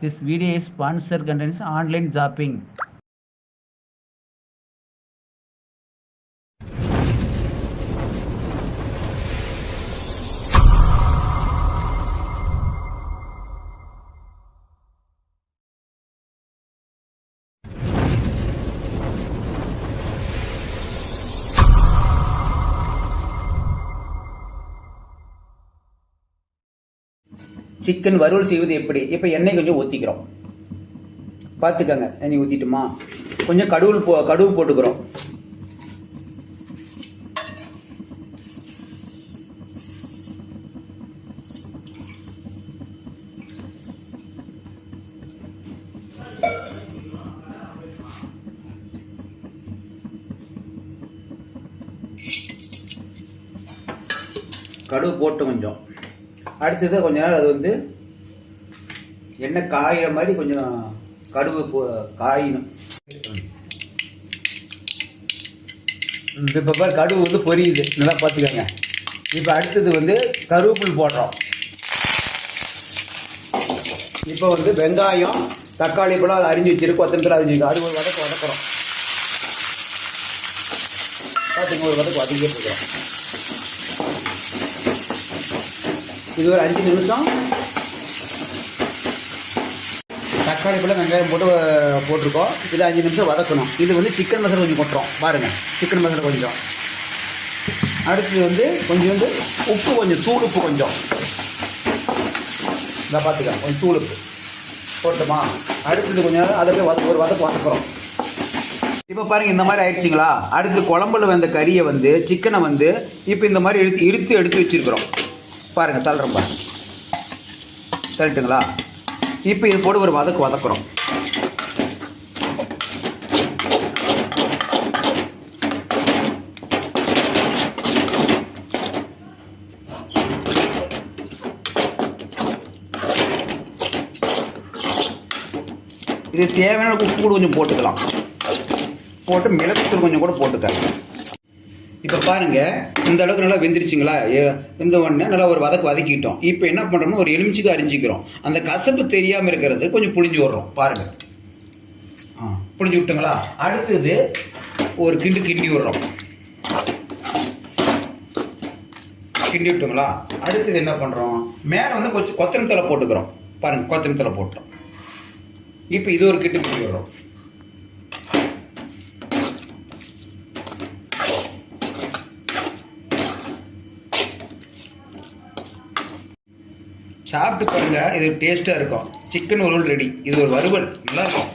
This video is sponsored contains online shopping. Chicken வறுவல் செய்வது எப்படி? இப்போ எண்ணெய் கொஞ்சம் ஊற்றிக்கிறோம் பார்த்துக்கங்க எண்ணெய் ஊற்றிட்டுமா கொஞ்சம் கடுகு போ கடுகு போட்டுக்கிறோம். கடுகு போட்டு கொஞ்சம். அடுத்தது கொஞ்ச நேரம் அது வந்து எண்ணெய் காயிற மாதிரி கொஞ்சம் கடுகு போ- காயணும். இப்போ பாரு கடுகு வந்து பொரியுது. நல்லா பார்த்துக்கோங்க இப்போ அடுத்தது வந்து கருவேப்பில் போடுறோம். இப்போ வந்து வெங்காயம் தக்காளி பழம் அரிஞ்சு வச்சிருக்கு. கொத்தமல்லி அரிஞ்சு வச்சிருக்கு. அது ஒரு வதக்கு வதக்குறோம். பார்த்துங்க ஒரு வதக்கு வதக்கிட்டு இருக்கிறோம் இது ஒரு அஞ்சு நிமிஷம். தக்காளி பழம் வெங்காயம் போட்டு போட்டிருக்கோம். இது அஞ்சு நிமிஷம் வதக்கணும். இது வந்து சிக்கன் மசாலா கொஞ்சம் கொட்டுறோம். பாருங்கள் சிக்கன் மசாலா கொஞ்சம். அடுத்தது வந்து கொஞ்சம் வந்து உப்பு கொஞ்சம் தூள் உப்பு கொஞ்சம். இதை பார்த்துக்க கொஞ்சம் தூள் உப்பு போட்டுமா? அடுத்தது கொஞ்சம் நேரம் அதை போய் வதக்க ஒரு வதக்கு வதக்குறோம். இப்போ பாருங்க இந்த மாதிரி ஆயிடுச்சிங்களா? அடுத்து குழம்புல வந்த கறியை வந்து சிக்கனை வந்து இப்போ இந்த மாதிரி எடுத்து இருத்து எடுத்து வச்சிருக்கிறோம். பாருங்க தள்ளுறோம் பாருங்க. தள்ளிட்டுங்களா? இப்போ இது போட்டு ஒரு வதக்கு வதக்குறோம். இது தேவையான உப்பு கூட கொஞ்சம் போட்டுக்கலாம். போட்டு மிளகுத்தூள் கொஞ்சம் கூட போட்டுக்க இப்போ பாருங்க இந்த அளவுக்கு நல்லா வெந்துருச்சுங்களா? இந்த ஒன்று நல்லா ஒரு வதக்கு வதக்கிட்டோம். இப்போ என்ன பண்ணுறோம்னா ஒரு எலுமிச்சுக்கு அரிஞ்சிக்கிறோம். அந்த கசப்பு தெரியாமல் இருக்கிறது கொஞ்சம் புளிஞ்சு விடுறோம் பாருங்கள் ஆ புளிஞ்சு விட்டுங்களா? அடுத்தது ஒரு கிண்டு கிண்டி விடுறோம். கிண்டி விட்டுங்களா? அடுத்தது என்ன பண்ணுறோம் மேலே வந்து கொஞ்சம் கொத்தமல்லி தலை போட்டுக்கிறோம். பாருங்கள் கொத்தமல்லி தலை போட்டோம். இப்போ இது ஒரு கிண்டு கிண்டி விடுறோம். சாப்பிட்டு பாருங்க இது டேஸ்ட்டாக இருக்கும். சிக்கன் உருள் ரெடி இது ஒரு வறுவல். நல்லா இருக்கும்.